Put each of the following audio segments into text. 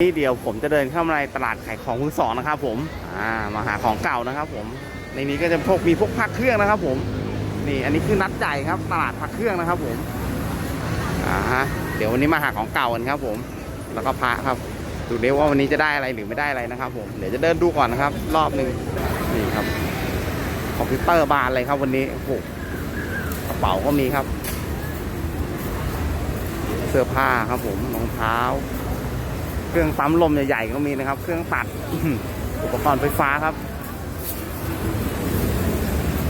นี่เดี๋ยวผมจะเดินเข้ามาในตลาดขายของมือสองนะครับผมอ่ามาหาของเก่านะครับผม ในนี้ก็จะพวกมีพวกพักเครื่องนะครับผม นี่อันนี้คือนัดใจครับ ตลาดพักเครื่องนะครับผมอ่าฮะเดี๋ยววันนี้มาหาของเก่ากันครับผม แล้วก็พระครับ ดูเดี๋ยวว่าวันนี้จะได้อะไรหรือไม่ได้อะไรนะครับผม เดี๋ยวจะเดินดูก่อนนะครับ รอบหนึ่งนี่ครับ คอมพิวเตอร์บานเลยครับวันนี้โอ้โหกระเป๋าก็มีครับ เสื้อผ้าครับผมรองเท้า เครื่องปั๊มลมใหญ่ๆก็มีนะครับ เครื่องตัดอุปกรณ์ไฟฟ้าครับ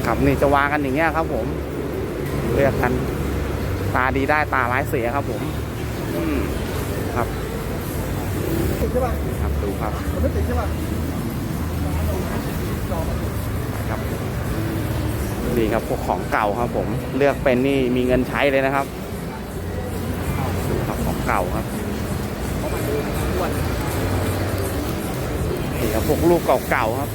ครับนี่จะวางกันอย่างเงี้ยครับ ผมเลือกกัน ตาดีได้ตาร้ายเสียครับ ผมอืมครับติดใช่ป่ะครับดูครับมันไม่ติดใช่ป่ะครับนี่ครับพวกของเก่าครับผม เลือกเป็นนี่มีเงินใช้เลยนะครับดูครับของเก่าครับ นี่ครับพวกลูกเก่าๆครับ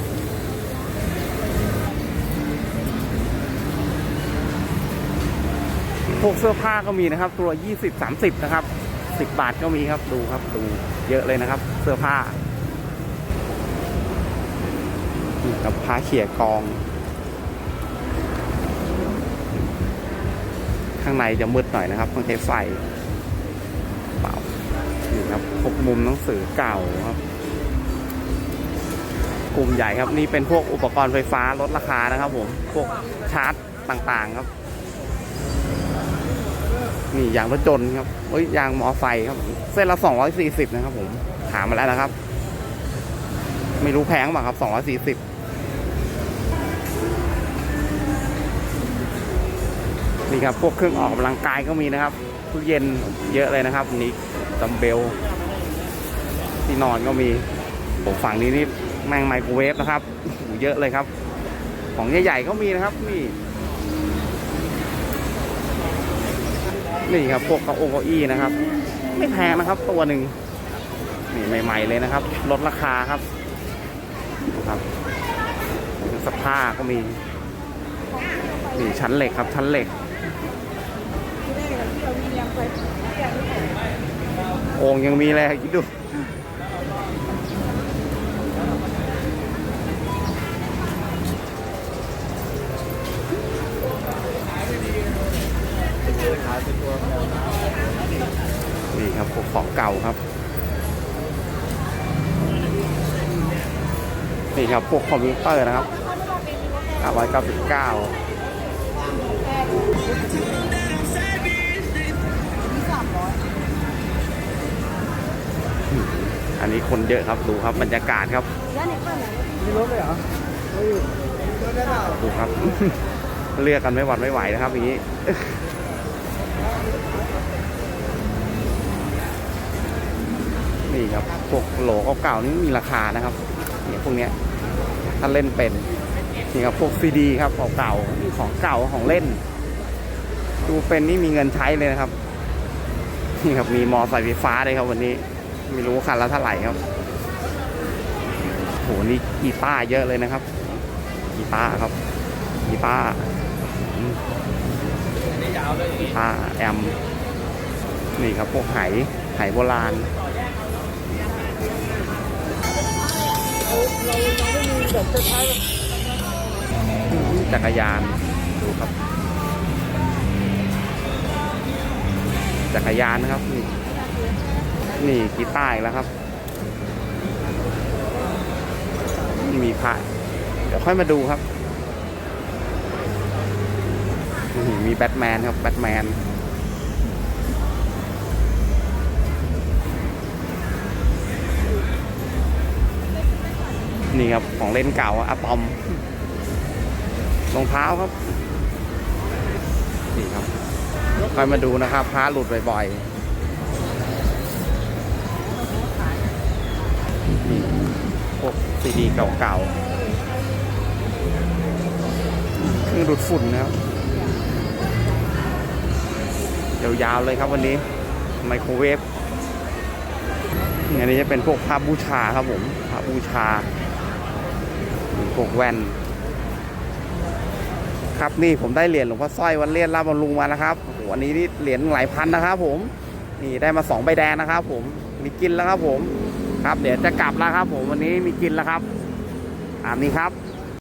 พวกเสื้อผ้าก็มีนะครับ ตัว 20 30 นะครับ 10 บาทก็มีครับดูครับดูเยอะเลยนะครับ เสื้อผ้าครับผ้าเขี่ยกอง ข้างในจะมืดหน่อยนะครับต้องใช้ไฟ ครับพวกมุมหนังสือเก่าครับ กลุ่มใหญ่ครับนี่เป็นพวกอุปกรณ์ไฟฟ้าลดราคานะครับผมพวกชาร์จต่างๆครับ นี่ยางรถจนต์ครับเอ้ยยางมอไซค์ครับ เส้นละสองร้อยสี่สิบนะครับ ผมถามมาแล้วนะครับ ไม่รู้แพงเปล่าครับสองร้อยสี่สิบนี่ครับพวกเครื่องออกกำลังกายก็มีนะครับ ตู้เย็นเยอะเลยนะครับนี่ดัมเบลที่นอนก็มีผมฝั่งนี้นี่แม่งไมโครเวฟนะครับเยอะเลยครับ ของใหญ่ๆก็มีนะครับนี่นี่ครับพวกเก้าองเก้าอี้นะครับ ไม่แพงนะครับ ตัวหนึ่งนี่ใหม่ๆเลยนะครับ ลดราคาครับครับสภาก็มีนี่ชั้นเหล็กครับชั้นเหล็ก โอ่งยังมีเลยคิดดูนี่ครับพวกของเก่าครับนี่ครับพวกคอมพิวเตอร์นะครับ999 อันนี้คนเยอะครับดูครับบรรยากาศครับมีรถเลยเหรอเฮ้ยมีรถได้เปล่าดูครับ เลือกกันไม่หวัดไม่ไหวนะครับอย่างนี้นี่ครับพวกโหลเก่าๆนี่มีราคานะครับเนี่ยพวกเนี้ยถ้าเล่นเป็นนี่ครับพวกซีดีครับเก่าๆนี่ของเก่าของเล่น ดูเป็นนี่มีเงินใช้เลยนะครับนี่ครับมีมอไซค์ไฟฟ้าเลยครับวันนี้ ไม่รู้คันละเท่าไหร่ครับโหนี่กีตาร์เยอะเลยนะครับกีตาร์ครับกีตาร์กีตาร์แอมนี่ครับพวกไหไหโบราณจักรยานดูครับ จักรยานนะครับนี่ นี่กีตาร์อีกแล้วครับนี่มีพระเดี๋ยวค่อยมาดูครับนี่มีแบทแมนครับแบทแมนนี่ครับ ของเล่นเก่าอะตอมรองเท้าครับ นี่ครับค่อยมาดูนะครับพระหลุดบ่อยๆ นี่พวกซีดีเก่าๆเครื่องดูดฝุ่นนะครับยาวๆเลยครับวันนี้ไมโครเวฟอันนี้จะเป็นพวกพระบูชาครับผมพระบูชาพวกแว่น ครับนี่ผมได้เหรียญหลวงพ่อสร้อยวันเลียนลาดบำรุงมานะครับโอ้โหอันนี้นี่เหรียญหลายพันนะครับผมนี่ได้มาสองใบแดงนะครับผมมีกินแล้วครับผม ครับ เดี๋ยวจะกลับแล้วครับ ผมวันนี้มีกินแล้วครับอ่านี่ครับ